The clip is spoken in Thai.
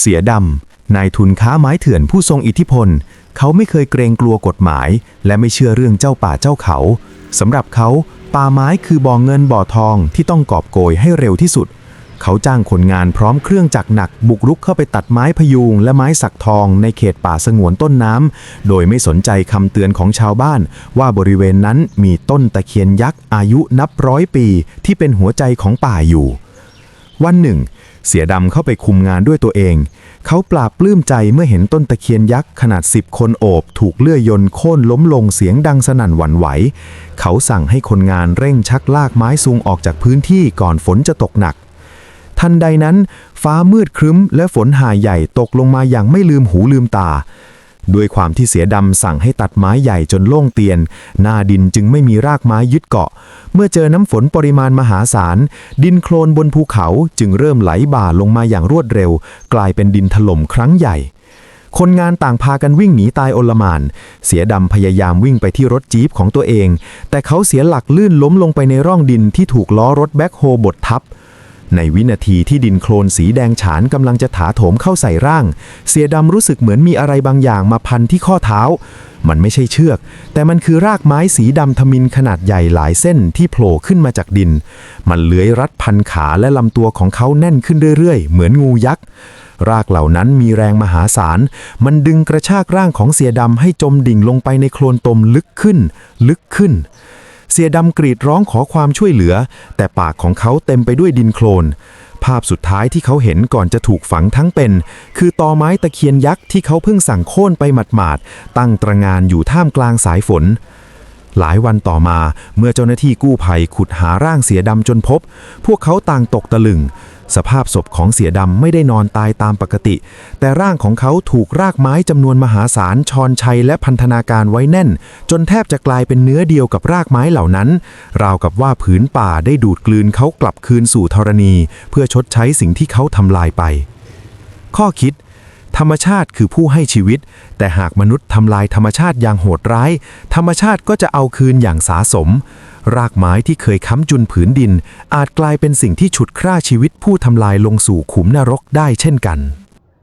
เสียดำ นายทุนค้าไม้เถื่อนผู้ทรงอิทธิพล เขาไม่เคยเกรงกลัวกฎหมาย และไม่เชื่อเรื่องเจ้าป่าเจ้าเขาสำหรับเขา ป่าไม้คือบ่อเงินบ่อทองที่ต้องกอบโกยให้เร็วที่สุด เขาจ้างคนงานพร้อมเครื่องจักรหนักบุกรุกเข้าไปตัดไม้พยูงและไม้สักทองในเขตป่าสงวนต้นน้ำโดยไม่สนใจคำเตือนของชาวบ้าน ว่าบริเวณนั้นมีต้นตะเคียนยักษ์อายุนับร้อยปี ที่เป็นหัวใจของป่าอยู่ วันหนึ่ง เสียดำเข้าไปคุมงานด้วยตัวเอง เขาปราบปลื้มใจเมื่อเห็นต้นตะเคียนยักษ์ขนาดสิบคนโอบ ถูกเลื่อยยนโค่นล้มลงเสียงดังสนั่นหวั่นไหว เขาสั่งให้คนงานเร่งชักลากไม้ซุงออกจากพื้นที่ก่อนฝนจะตกหนัก ทันใดนั้น ฟ้ามืดครึ้มและฝนหาใหญ่ตกลงมาอย่างไม่ลืมหูลืมตา ด้วยความที่เสียดำสั่งให้ตัดไม้ใหญ่จนโล่งเตียน หน้าดินจึงไม่มีรากไม้ยึดเกาะ เมื่อเจอน้ำฝนปริมาณมหาศาล ดินโคลนบนภูเขาจึงเริ่มไหลบ่าลงมาอย่างรวดเร็ว กลายเป็นดินถล่มครั้งใหญ่ คนงานต่างพากันวิ่งหนีตายโอลมาน เสียดำพยายามวิ่งไปที่รถจี๊ปของตัวเอง แต่เขาเสียหลักลื่นล้มลงไปในร่องดินที่ถูกล้อรถแบ็คโฮบดทับ ในวินาทีที่ดินโคลนสีแดงฉานกำลังจะถาโถมเข้าใส่ร่าง เสียดำรู้สึกเหมือนมีอะไรบางอย่างมาพันที่ข้อเท้า มันไม่ใช่เชือก แต่มันคือรากไม้สีดำทมินขนาดใหญ่หลายเส้นที่โผล่ขึ้นมาจากดิน มันเลื้อยรัดพันขาและลำตัวของเขาแน่นขึ้นเรื่อยๆ เหมือนงูยักษ์รากเหล่านั้นมีแรงมหาศาล มันดึงกระชากร่างของเสียดำให้จมดิ่งลงไปในโคลนตมลึกขึ้น ลึกขึ้น เสียดำกรีดร้องขอความช่วยเหลือ แต่ปากของเขาเต็มไปด้วยดินโคลน ภาพสุดท้ายที่เขาเห็นก่อนจะถูกฝังทั้งเป็น คือตอไม้ตะเคียนยักษ์ที่เขาเพิ่งสั่งโค่นไปหมาดๆ ตั้งตระงานอยู่ท่ามกลางสายฝนหลายวันต่อมาเมื่อเจ้าหน้าที่กู้ภัยขุดหาร่างเสียดำจนพบ พวกเขาต่างตกตะลึง สภาพศพของเสียดำไม่ได้นอนตายตามปกติ แต่ร่างของเขาถูกรากไม้จำนวนมหาศาลชอนชัยและพันธนาการไว้แน่น จนแทบจะกลายเป็นเนื้อเดียวกับรากไม้เหล่านั้น ราวกับว่าผืนป่าได้ดูดกลืนเขากลับคืนสู่ธรณี เพื่อชดใช้สิ่งที่เขาทำลายไป ข้อคิด ธรรมชาติคือผู้ให้ชีวิต แต่หากมนุษย์ทำลายธรรมชาติอย่างโหดร้าย ธรรมชาติก็จะเอาคืนอย่างสาสม รากไม้ที่เคยค้ำจุนผืนดิน อาจกลายเป็นสิ่งที่ฉุดคร่าชีวิตผู้ทำลายลงสู่ขุมนรกได้เช่นกัน